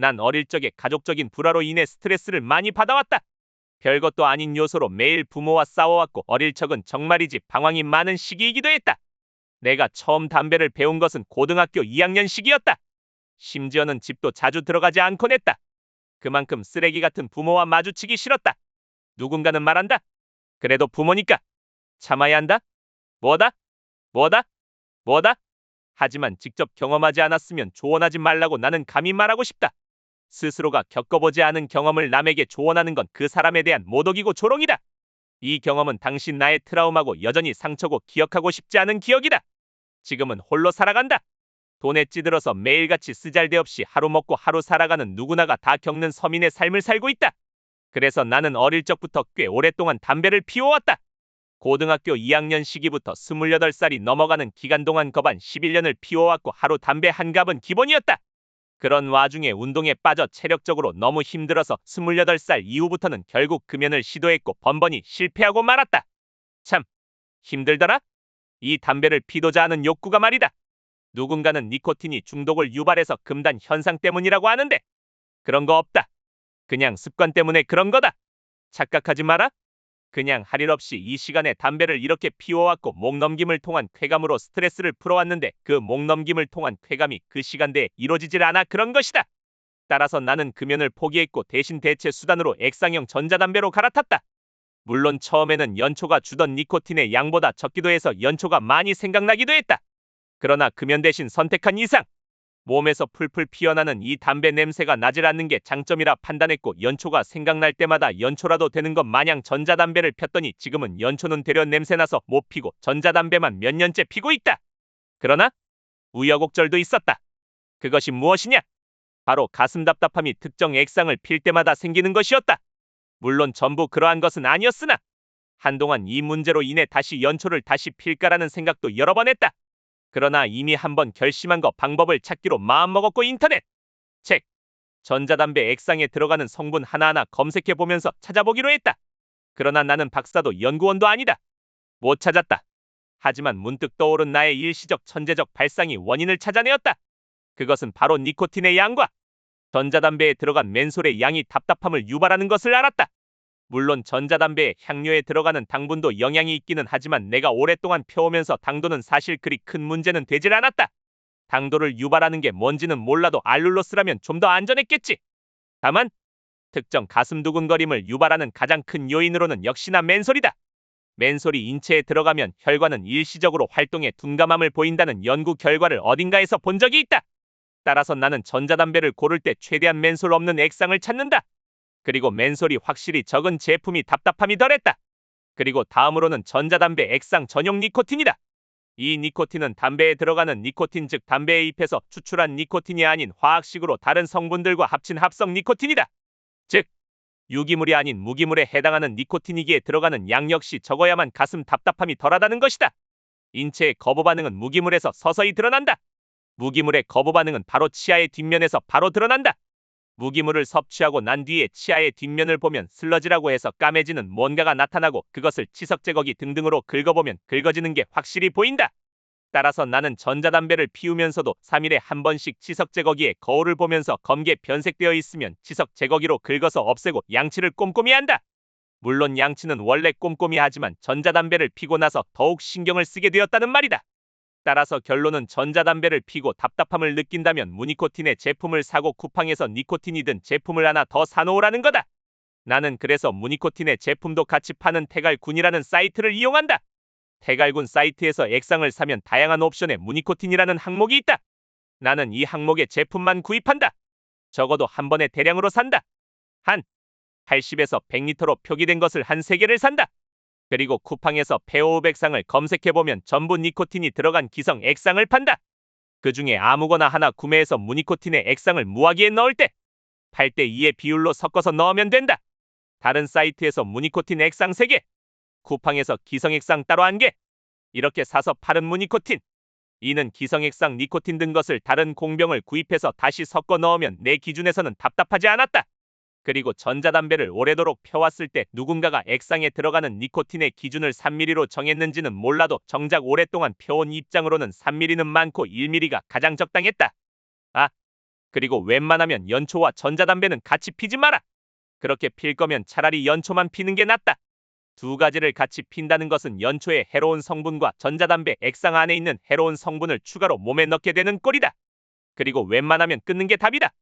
난 어릴 적에 가족적인 불화로 인해 스트레스를 많이 받아왔다. 별것도 아닌 요소로 매일 부모와 싸워왔고 어릴 적은 정말이지 방황이 많은 시기이기도 했다. 내가 처음 담배를 배운 것은 고등학교 2학년 시기였다. 심지어는 집도 자주 들어가지 않곤 했다. 그만큼 쓰레기 같은 부모와 마주치기 싫었다. 누군가는 말한다. 그래도 부모니까 참아야 한다. 뭐다? 뭐다? 뭐다? 하지만 직접 경험하지 않았으면 조언하지 말라고 나는 감히 말하고 싶다. 스스로가 겪어보지 않은 경험을 남에게 조언하는 건 그 사람에 대한 모독이고 조롱이다. 이 경험은 당신 나의 트라우마고 여전히 상처고 기억하고 싶지 않은 기억이다. 지금은 홀로 살아간다. 돈에 찌들어서 매일같이 쓰잘데 없이 하루 먹고 하루 살아가는 누구나가 다 겪는 서민의 삶을 살고 있다. 그래서 나는 어릴 적부터 꽤 오랫동안 담배를 피워왔다. 고등학교 2학년 시기부터 28살이 넘어가는 기간 동안 거반 11년을 피워왔고 하루 담배 한 갑은 기본이었다. 그런 와중에 운동에 빠져 체력적으로 너무 힘들어서 28살 이후부터는 결국 금연을 시도했고 번번이 실패하고 말았다. 참 힘들더라. 이 담배를 피도자 하는 욕구가 말이다. 누군가는 니코틴이 중독을 유발해서 금단 현상 때문이라고 하는데 그런 거 없다. 그냥 습관 때문에 그런 거다. 착각하지 마라. 그냥 할 일 없이 이 시간에 담배를 이렇게 피워왔고 목 넘김을 통한 쾌감으로 스트레스를 풀어왔는데 그 목 넘김을 통한 쾌감이 그 시간대에 이루어지질 않아 그런 것이다. 따라서 나는 금연을 포기했고 대신 대체 수단으로 액상형 전자담배로 갈아탔다. 물론 처음에는 연초가 주던 니코틴의 양보다 적기도 해서 연초가 많이 생각나기도 했다. 그러나 금연 대신 선택한 이상 몸에서 풀풀 피어나는 이 담배 냄새가 나질 않는 게 장점이라 판단했고 연초가 생각날 때마다 연초라도 되는 것 마냥 전자담배를 폈더니 지금은 연초는 되려 냄새나서 못 피고 전자담배만 몇 년째 피고 있다. 그러나 우여곡절도 있었다. 그것이 무엇이냐? 바로 가슴 답답함이 특정 액상을 필 때마다 생기는 것이었다. 물론 전부 그러한 것은 아니었으나 한동안 이 문제로 인해 다시 연초를 다시 필까라는 생각도 여러 번 했다. 그러나 이미 한번 결심한 거 방법을 찾기로 마음먹었고 인터넷, 책, 전자담배 액상에 들어가는 성분 하나하나 검색해 보면서 찾아보기로 했다. 그러나 나는 박사도 연구원도 아니다. 못 찾았다. 하지만 문득 떠오른 나의 일시적 천재적 발상이 원인을 찾아내었다. 그것은 바로 니코틴의 양과 전자담배에 들어간 맨솔의 양이 답답함을 유발하는 것을 알았다. 물론 전자담배에 향료에 들어가는 당분도 영향이 있기는 하지만 내가 오랫동안 펴오면서 당도는 사실 그리 큰 문제는 되질 않았다. 당도를 유발하는 게 뭔지는 몰라도 알룰로스라면 좀 더 안전했겠지. 다만 특정 가슴 두근거림을 유발하는 가장 큰 요인으로는 역시나 맨솔이다. 맨솔이 인체에 들어가면 혈관은 일시적으로 활동에 둔감함을 보인다는 연구 결과를 어딘가에서 본 적이 있다. 따라서 나는 전자담배를 고를 때 최대한 맨솔 없는 액상을 찾는다. 그리고 맨솔이 확실히 적은 제품이 답답함이 덜했다. 그리고 다음으로는 전자담배 액상 전용 니코틴이다. 이 니코틴은 담배에 들어가는 니코틴 즉 담배에 입혀서 추출한 니코틴이 아닌 화학식으로 다른 성분들과 합친 합성 니코틴이다. 즉 유기물이 아닌 무기물에 해당하는 니코틴이기에 들어가는 양 역시 적어야만 가슴 답답함이 덜하다는 것이다. 인체의 거부 반응은 무기물에서 서서히 드러난다. 무기물의 거부 반응은 바로 치아의 뒷면에서 바로 드러난다. 무기물을 섭취하고 난 뒤에 치아의 뒷면을 보면 슬러지라고 해서 까매지는 뭔가가 나타나고 그것을 치석 제거기 등등으로 긁어보면 긁어지는 게 확실히 보인다. 따라서 나는 전자담배를 피우면서도 3일에 한 번씩 치석 제거기에 거울을 보면서 검게 변색되어 있으면 치석 제거기로 긁어서 없애고 양치를 꼼꼼히 한다. 물론 양치는 원래 꼼꼼히 하지만 전자담배를 피고 나서 더욱 신경을 쓰게 되었다는 말이다. 따라서 결론은 전자담배를 피고 답답함을 느낀다면 무니코틴의 제품을 사고 쿠팡에서 니코틴이 든 제품을 하나 더 사놓으라는 거다. 나는 그래서 무니코틴의 제품도 같이 파는 태갈군이라는 사이트를 이용한다. 태갈군 사이트에서 액상을 사면 다양한 옵션에 무니코틴이라는 항목이 있다. 나는 이 항목의 제품만 구입한다. 적어도 한 번에 대량으로 산다. 한 80에서 100리터로 표기된 것을 한 3개를 산다. 그리고 쿠팡에서 페오 500상을 검색해보면 전부 니코틴이 들어간 기성 액상을 판다. 그 중에 아무거나 하나 구매해서 무니코틴의 액상을 무화기에 넣을 때 8대 2의 비율로 섞어서 넣으면 된다. 다른 사이트에서 무니코틴 액상 3개, 쿠팡에서 기성 액상 따로 1개. 이렇게 사서 파는 무니코틴. 이는 기성 액상 니코틴 등 것을 다른 공병을 구입해서 다시 섞어 넣으면 내 기준에서는 답답하지 않았다. 그리고 전자담배를 오래도록 펴왔을 때 누군가가 액상에 들어가는 니코틴의 기준을 3mm로 정했는지는 몰라도 정작 오랫동안 펴온 입장으로는 3mm는 많고 1mm가 가장 적당했다. 아, 그리고 웬만하면 연초와 전자담배는 같이 피지 마라. 그렇게 필 거면 차라리 연초만 피는 게 낫다. 두 가지를 같이 핀다는 것은 연초의 해로운 성분과 전자담배 액상 안에 있는 해로운 성분을 추가로 몸에 넣게 되는 꼴이다. 그리고 웬만하면 끊는 게 답이다.